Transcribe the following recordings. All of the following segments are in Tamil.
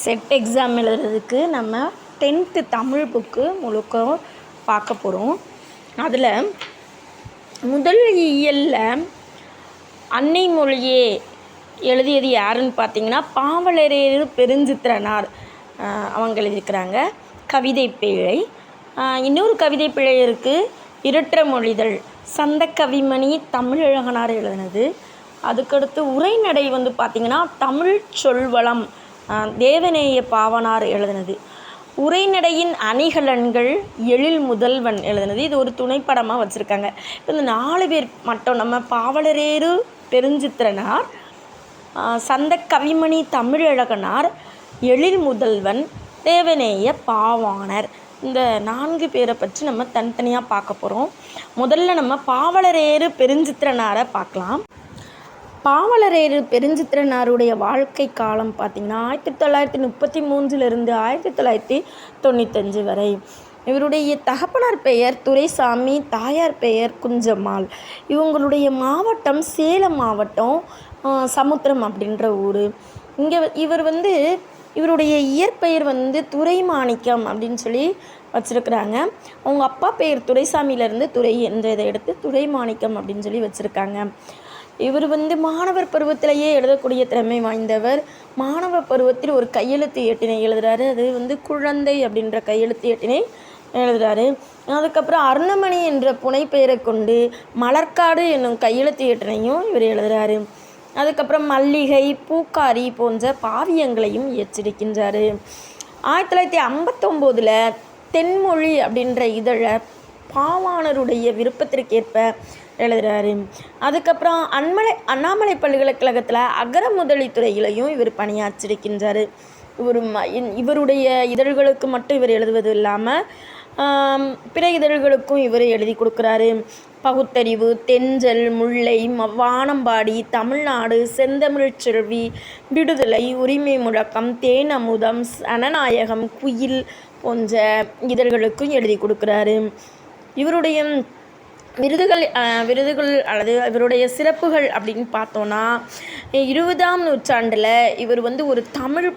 செட் எக்ஸாம் எழுதுறதுக்கு நம்ம டென்த்து தமிழ் புக்கு முழுக்க பார்க்க போகிறோம் அதில் முதல் இயலில் அன்னை மொழியே எழுதியது யாருன்னு பார்த்தீங்கன்னா பாவலரேறு பெருஞ்சித்திரனார். அவங்க எழுதியிருக்கிறாங்க. கவிதை பிழை. இன்னொரு கவிதை பிழை இருக்குது இரட்ட மொழிதல். சந்த கவிமணி தமிழழகனார் எழுதினது. அதுக்கடுத்து உரைநடை வந்து பார்த்திங்கன்னா தமிழ் சொல்வளம். தேவநேய பாவனார் எழுதினது. உரைநடையின் அணிகலன்கள் எழில் முதல்வன் எழுதினது. இது ஒரு துணைப்படமாக வச்சுருக்காங்க. இப்போ இந்த நாலு பேர் மட்டும் நம்ம பாவலரேறு பெருஞ்சித்திரனார் சந்த கவிமணி தமிழழகனார் எழில் முதல்வன் தேவநேய பாவாணர். இந்த நான்கு பேரை பற்றி நம்ம தனித்தனியாக பார்க்க போகிறோம் முதல்ல நம்ம பாவலரேறு பெருஞ்சித்திரனாரை பார்க்கலாம். பாவலரேறு பெருஞ்சித்திரனாருடைய வாழ்க்கை காலம் பார்த்திங்கன்னா ஆயிரத்தி தொள்ளாயிரத்தி முப்பத்தி மூன்றிலிருந்து ஆயிரத்தி தொள்ளாயிரத்தி தொண்ணூத்தஞ்சு வரை. இவருடைய தகப்பனார் பெயர் துரைசாமி தாயார் பெயர் குஞ்சம்மாள். இவங்களுடைய மாவட்டம் சேலம் மாவட்டம் சமுத்திரம் அப்படின்ற ஊர். இங்கே இவர் வந்து இவருடைய இயற்பெயர் வந்து துரைமாணிக்கம் அப்படின்னு சொல்லி வச்சுருக்குறாங்க. அவங்க அப்பா பெயர் துரைசாமியிலேருந்து துறை என்ற இதை எடுத்து துரைமாணிக்கம் அப்படின்னு சொல்லி வச்சுருக்காங்க. இவர் வந்து மாணவர் பருவத்திலேயே எழுதக்கூடிய திறமை வாய்ந்தவர். மாணவ பருவத்தில் ஒரு கையெழுத்து ஏட்டினை எழுதுறாரு. அது வந்து குழந்தை அப்படின்ற கையெழுத்து ஏட்டினை எழுதுறாரு. அதுக்கப்புறம் அருணமணி என்ற புனைப்பெயரை கொண்டு மலர்க்காடு என்னும் கையெழுத்து ஏட்டினையும் இவர் எழுதுறாரு. அதுக்கப்புறம் மல்லிகை பூக்காரி போன்ற பாவியங்களையும் இயற்றிருக்கின்றார் ஆயிரத்தி தொள்ளாயிரத்தி ஐம்பத்தொம்போதில் தென்மொழி அப்படின்ற இதழை பாவாணருடைய விருப்பத்திற்கேற்ப எழுதுறாரு. அதுக்கப்புறம் அண்மலை அண்ணாமலை பல்கலைக்கழகத்தில் அகர முதலி துறையிலையும் இவர் பணியாற்றிருக்கின்றார். இவர் ம- இன்- இவருடைய இதழ்களுக்கு மட்டும் இவர் எழுதுவது இல்லாமல் பிற இதழ்களுக்கும் இவர் எழுதி கொடுக்குறாரு. பகுத்தறிவு தெஞ்சல் முல்லை வானம்பாடி தமிழ்நாடு செந்தமிழ் செல்வி விடுதலை உரிமை முழக்கம் தேன் அமுதம் சனநாயகம் குயில் போன்ற இதழ்களுக்கும் எழுதி கொடுக்குறாரு. இவருடைய விருதுகள் விருதுகள் அல்லது இவருடைய சிறப்புகள் அப்படின்னு பார்த்தோன்னா இருபதாம் நூற்றாண்டில் இவர் வந்து ஒரு தமிழ்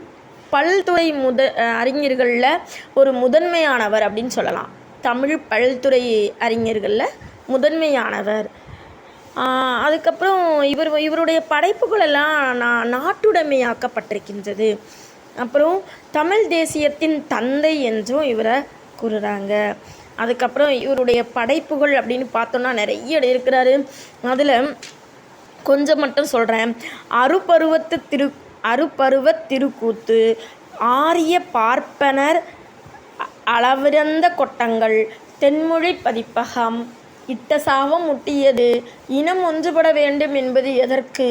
பல்துறை முத அறிஞர்களில் ஒரு முதன்மையானவர் அப்படின்னு சொல்லலாம். தமிழ் பல்துறை அறிஞர்களில் முதன்மையானவர். அதுக்கப்புறம் இவர் இவருடைய படைப்புகள் எல்லாம் நான் நாட்டுடைமையாக்கப்பட்டிருக்கின்றது. அப்புறம் தமிழ் தேசியத்தின் தந்தை என்றும் இவரை கூறுகிறாங்க அதுக்கப்புறம் இவருடைய படைப்புகள் அப்படின்னு பார்த்தோன்னா நிறைய இருக்கிறாரு. அதில் கொஞ்சம் மட்டும் சொல்கிறேன் அருப்பருவத்து திரு அருப்பருவ திருக்கூத்து ஆரிய பார்ப்பனர் அளவிறந்த கொட்டங்கள் தென்மொழி பதிப்பகம் இட்ட சாவம் முட்டியது இனம் ஒன்றுபட வேண்டும் என்பது எதற்கு?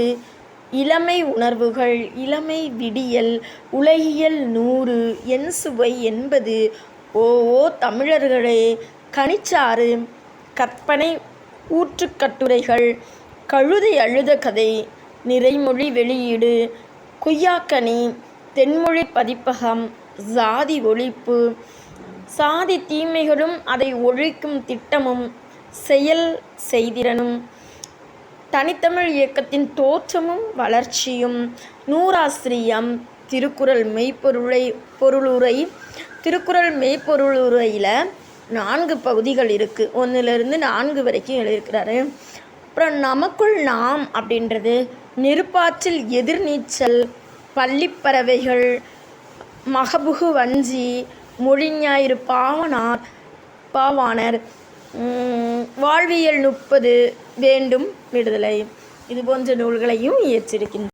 இளமை உணர்வுகள் இளமை விடியல் உலகியல் நூறு என் சுவை என்பது ஓ ஓ தமிழர்களே கனிச்சாறு கற்பனை ஊற்றுக்கட்டுரைகள் கழுதை அழுத கதை நிறைமொழி வெளியீடு குய்யாக்கனி தென்மொழி பதிப்பகம் சாதி ஒழிப்பு சாதி தீமைகளும் அதை ஒழிக்கும் திட்டமும் செயல் செய்திறனும் தனித்தமிழ் இயக்கத்தின் தோற்றமும் வளர்ச்சியும் நூறாசிரியம் திருக்குறள் மெய்ப்பொருளை பொருளுரை திருக்குறள் மெய்ப்பொருளுரையில் நான்கு பகுதிகள் இருக்குது ஒன்றுலேருந்து நான்கு வரைக்கும் எழுதியிருக்கிறாரு. அப்புறம் நமக்குள் நாம் அப்படின்றது நெருப்பாற்றில் எதிர்நீச்சல் பள்ளிப்பறவைகள் மகபுகு வஞ்சி மொழிஞாயிறு பாவனார் பாவாணர் வாழ்வியல் முப்பது வேண்டும் விடுதலை. இது போன்ற நூல்களையும் இயற்றிருக்கின்றன